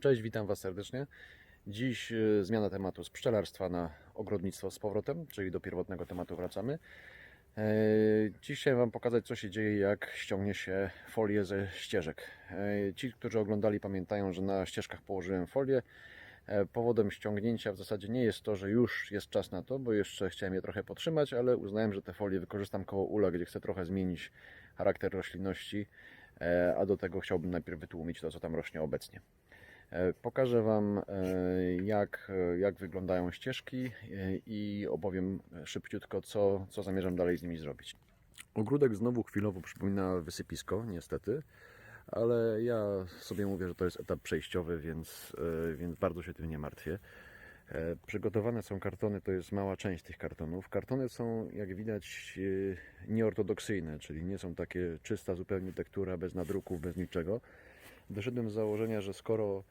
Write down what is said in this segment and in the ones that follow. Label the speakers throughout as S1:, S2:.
S1: Cześć, witam Was serdecznie. Dziś e, zmiana tematu z pszczelarstwa na ogrodnictwo z powrotem, czyli do pierwotnego tematu wracamy. E, Dziś chciałem Wam pokazać, co się dzieje, jak ściągnie się folię ze ścieżek. E, Ci, którzy oglądali, pamiętają, że na ścieżkach położyłem folię. E, Powodem ściągnięcia w zasadzie nie jest to, że już jest czas na to, bo jeszcze chciałem je trochę potrzymać, ale uznałem, że te folie wykorzystam koło ula, gdzie chcę trochę zmienić charakter roślinności, a do tego chciałbym najpierw wytłumić to, co tam rośnie obecnie. E, Pokażę Wam, e, jak, jak wyglądają ścieżki e, i opowiem szybciutko, co, co zamierzam dalej z nimi zrobić. Ogródek znowu chwilowo przypomina wysypisko, niestety, ale ja sobie mówię, że to jest etap przejściowy, więc, więc bardzo się tym nie martwię. Przygotowane są kartony, to jest mała część tych kartonów. Kartony są, jak widać, nieortodoksyjne, czyli nie są takie czysta zupełnie tektura, bez nadruków, bez niczego. Wyszedłem z założenia, że skoro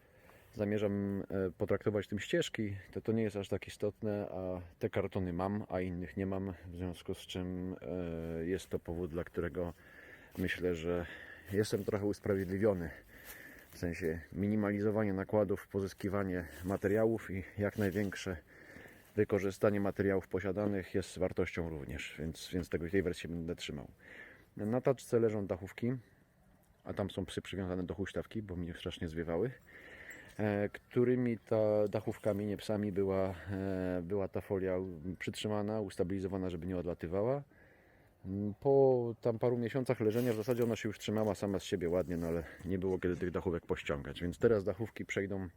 S1: zamierzam e, potraktować tym ścieżki, to to nie jest aż tak istotne, a te kartony mam, a innych nie mam, w związku z czym e, jest to powód, dla którego myślę, że jestem trochę usprawiedliwiony. W sensie minimalizowanie nakładów, pozyskiwanie materiałów i jak największe wykorzystanie materiałów posiadanych jest wartością również, więc, więc tego tej wersji będę trzymał. Na taczce leżą dachówki, a tam są psy przywiązane do huśtawki, bo mnie strasznie zwiewały, którymi ta dachówkami, nie psami, była, e, była ta folia przytrzymana, ustabilizowana, żeby nie odlatywała. Mm, Po tam paru miesiącach leżenia w zasadzie ona się już trzymała sama z siebie ładnie, no ale nie było kiedy tych dachówek pościągać, więc teraz dachówki przejdą,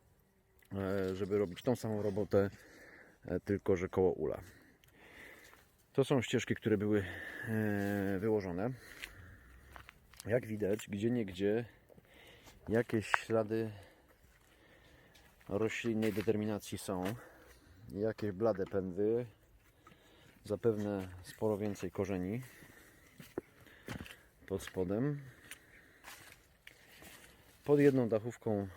S1: e, żeby robić tą samą robotę, e, tylko że koło ula. To są ścieżki, które były e, wyłożone. Jak widać, gdzie niegdzie jakieś ślady roślinnej determinacji są. Jakieś blade pędy. Zapewne sporo więcej korzeni pod spodem. Pod jedną dachówką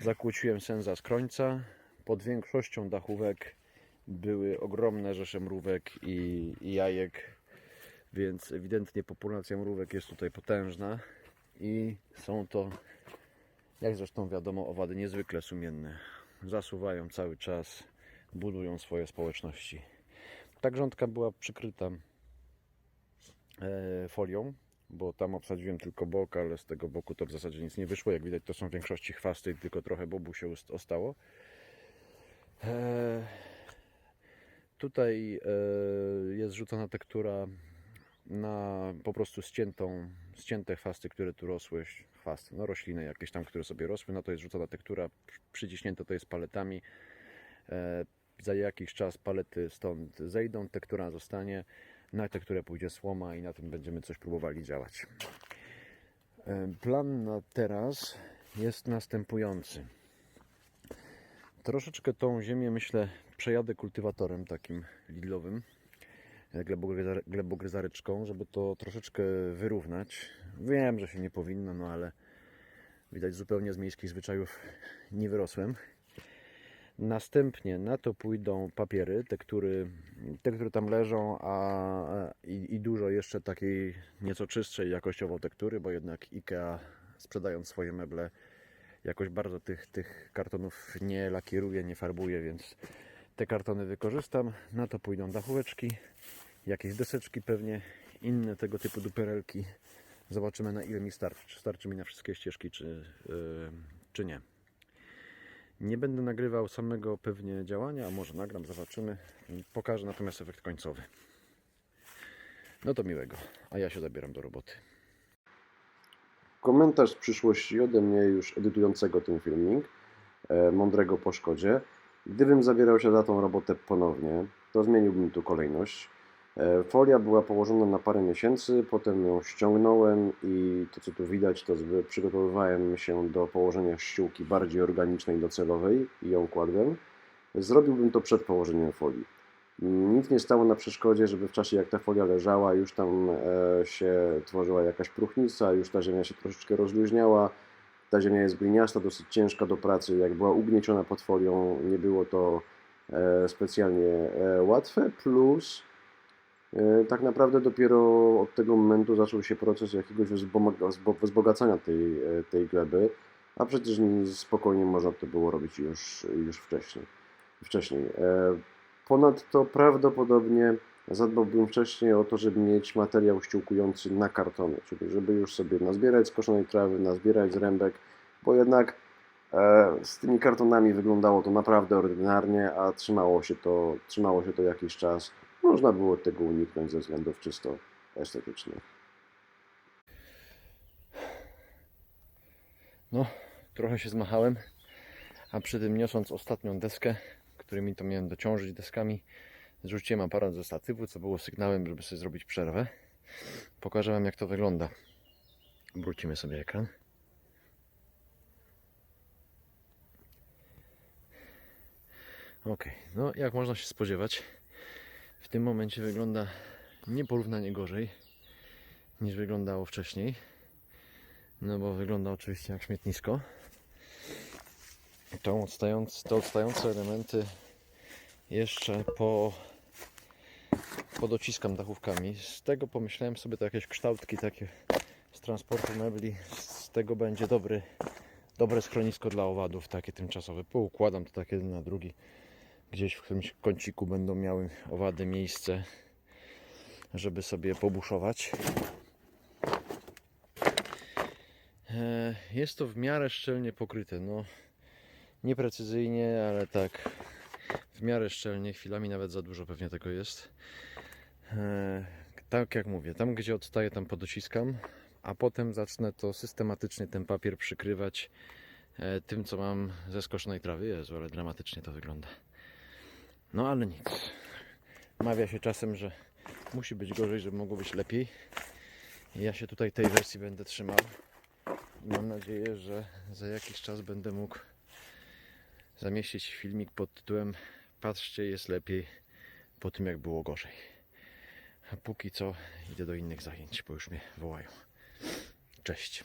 S1: zakłóciłem senza z krońca. Pod większością dachówek były ogromne rzesze mrówek i, i jajek więc ewidentnie populacja mrówek jest tutaj potężna i są to, jak zresztą wiadomo, owady niezwykle sumienne. Zasuwają cały czas, budują swoje społeczności. Ta grządka była przykryta e, folią, bo tam obsadziłem tylko bok, ale z tego boku to w zasadzie nic nie wyszło. Jak widać, to są w większości chwasty tylko trochę bobu się ostało. E, tutaj e, jest rzucona tektura na po prostu ściętą, ścięte chwasty, które tu rosły, chwasty, no rośliny jakieś tam, które sobie rosły, no to jest rzucona tektura, przyciśnięte to jest paletami. E, za jakiś czas palety stąd zejdą, tektura zostanie, na tekturę pójdzie słoma i na tym będziemy coś próbowali działać. E, plan na teraz jest następujący. Troszeczkę tą ziemię, myślę, przejadę kultywatorem takim lidlowym glebogryzaryczką, żeby to troszeczkę wyrównać. Wiem, że się nie powinno, no ale widać zupełnie z miejskich zwyczajów nie wyrosłem. Następnie na to pójdą papiery, te, które, te, które tam leżą, a i, i dużo jeszcze takiej nieco czystszej jakościowo tektury, bo jednak IKEA sprzedając swoje meble jakoś bardzo tych, tych kartonów nie lakieruje, nie farbuje, więc te kartony wykorzystam. Na to pójdą dachóweczki, jakieś deseczki pewnie, inne tego typu duperelki. Zobaczymy na ile mi starczy. Czy starczy mi na wszystkie ścieżki, czy, yy, czy nie. Nie będę nagrywał samego pewnie działania, a może nagram, zobaczymy. Pokażę natomiast efekt końcowy. No to miłego, a ja się zabieram do roboty.
S2: Komentarz z przyszłości ode mnie już edytującego ten filmik, e, mądrego po szkodzie. Gdybym zabierał się za tą robotę ponownie, to zmieniłbym tu kolejność. E, Folia była położona na parę miesięcy, potem ją ściągnąłem i to co tu widać, to przygotowywałem się do położenia ściółki bardziej organicznej, docelowej i ją kładłem. Zrobiłbym to przed położeniem folii. Nic nie stało na przeszkodzie, żeby w czasie jak ta folia leżała, już tam e, się tworzyła jakaś próchnica, już ta ziemia się troszeczkę rozluźniała. Ta ziemia jest gliniasta, dosyć ciężka do pracy. Jak była ugnieciona pod folią, nie było to e, specjalnie łatwe. Plus tak naprawdę dopiero od tego momentu zaczął się proces jakiegoś wzbogacania tej, e, tej gleby. a przecież spokojnie można to było robić już, już wcześniej. wcześniej. E, Ponadto prawdopodobnie zadbałbym wcześniej o to, żeby mieć materiał ściółkujący na kartony, czyli żeby już sobie nazbierać skoszonej trawy, nazbierać zrębek, bo jednak e, z tymi kartonami wyglądało to naprawdę ordynarnie, a trzymało się to, trzymało się to jakiś czas. Można było tego uniknąć ze względów czysto estetycznych.
S1: No, trochę się zmachałem, a przy tym niosąc ostatnią deskę, którymi to miałem dociążyć deskami, zrzuciłem aparat ze statywu, co było sygnałem, żeby sobie zrobić przerwę. Pokażę Wam jak to wygląda. Wrócimy sobie ekran. Ok, no jak można się spodziewać, tym momencie wygląda nieporównanie gorzej niż wyglądało wcześniej. No bo wygląda oczywiście jak śmietnisko. To odstające, te odstające elementy jeszcze po podociskam dachówkami. Z tego pomyślałem sobie to jakieś kształtki takie z transportu mebli. Z tego będzie dobry, dobre schronisko dla owadów, takie tymczasowe. Poukładam to tak jeden na drugi. Gdzieś w którymś kąciku będą miały owady miejsce, żeby sobie pobuszować. E, Jest to w miarę szczelnie pokryte. No, nieprecyzyjnie, ale tak w miarę szczelnie. Chwilami nawet za dużo pewnie tego jest. E, Tak jak mówię, tam gdzie odstaje, tam podociskam, a potem zacznę to systematycznie ten papier przykrywać e, tym, co mam ze skoszonej trawy. Jezu, ale dramatycznie to wygląda. No ale nic. Mawia się czasem, że musi być gorzej, żeby mogło być lepiej. Ja się tutaj tej wersji będę trzymał. Mam nadzieję, że za jakiś czas będę mógł zamieścić filmik pod tytułem Patrzcie, jest lepiej po tym, jak było gorzej. A póki co idę do innych zajęć, bo już mnie wołają. Cześć.